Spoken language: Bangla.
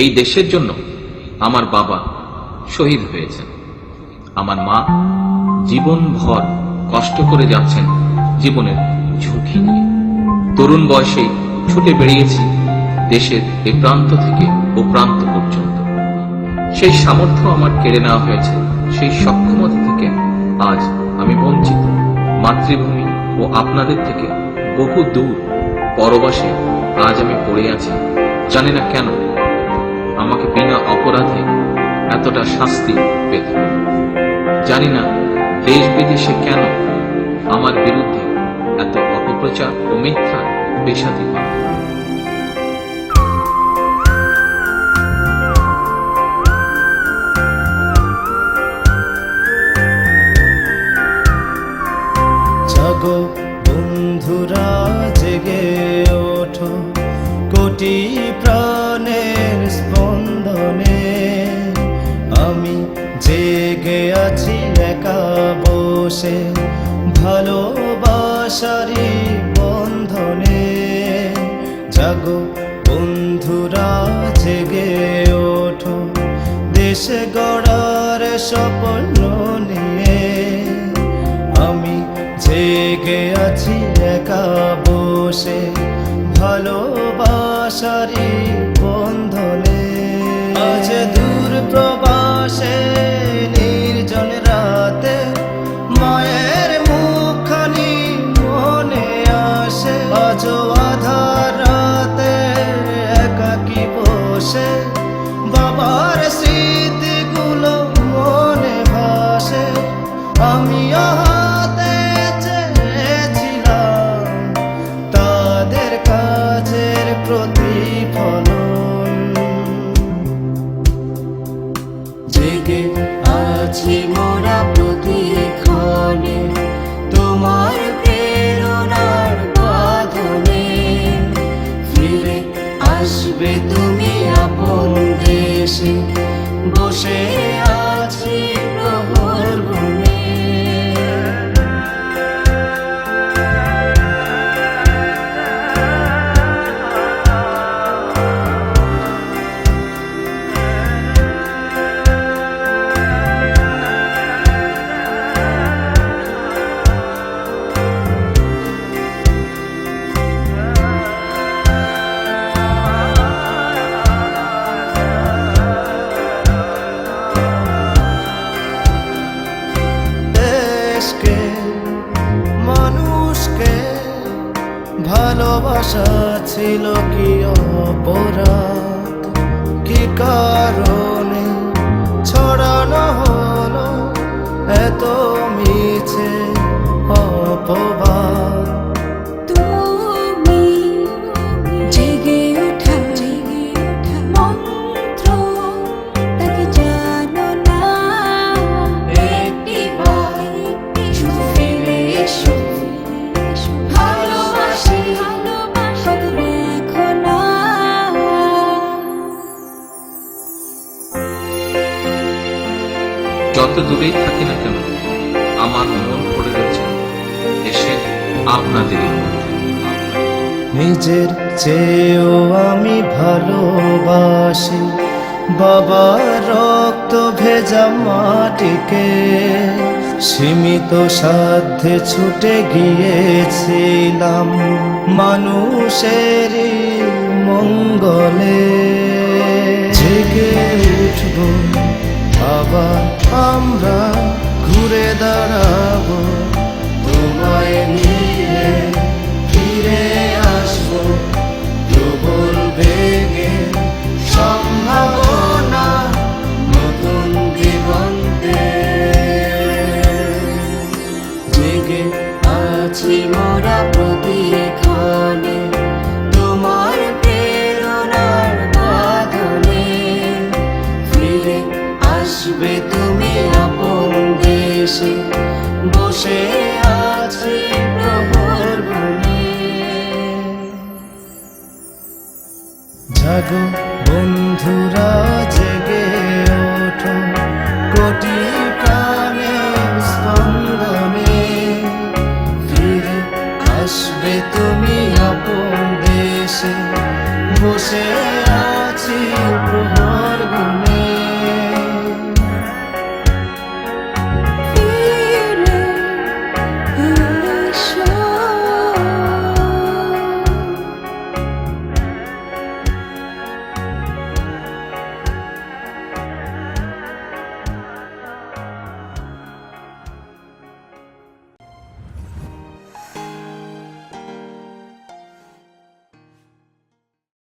এই দেশের জন্য আমার বাবা শহীদ হয়েছেন। আমার মা জীবনভর কষ্ট করে যাচ্ছেন জীবনের ঝুঁকি নিয়ে। তরুণ বয়সে ছুটে বেরিয়েছি দেশের এ প্রান্ত থেকে ও প্রান্ত পর্যন্ত। সেই সামর্থ্য আমার কেড়ে নেওয়া হয়েছে, সেই সক্ষমতা থেকে আজ আমি বঞ্চিত। মাতৃভূমি ও আপনাদের থেকে বহু দূর, পরবাসে আজ আমি পড়ে আছি, জানি না কেন এতটা শাস্তি পেতে জানি না দেশ বিদেশে কেন আমার বিরুদ্ধে এত অপপ্রচার ও মিথ্যা হয় বন্ধুরা, জেগে ওঠো। কোটি জেগে আছি একা বসে। ভালোবাসারি বন্ধনে। জাগো বন্ধুরা, জেগে ওঠো। দেশে গড়ার স্বপ্ন নিয়ে। আমি জেগে আছি একা বসে। ভালোবাসারি আছি মোরা প্রতিক্ষণে তোমার প্রেরণার বাঁধনে ফিরে আসবে তুমি আপন দেশে। বসে আছি ভালোবাসা ছিল কি অপরাধ? কি কারণে ছড়ানো যত দূরেই থাকি না কেন? আমার মন পড়ে দেশের আপনাদেরই মধ্যে নিজের চেয়েও আমি ভালোবাসি। বাবার রক্ত ভেজা মাটিকে সীমিত সাধ্যে ছুটে গিয়েছিলাম। মানুষের মঙ্গলে জেগে উঠব। আবার আমরা ঘুরে দাঁড়াবো। তোমায় নিয়ে জাগো বন্ধুরা জেগে ওঠো। কোটি প্রাণে স্পন্দনে। ফিরে আসবে তুমি আপন দেশে। বসে আ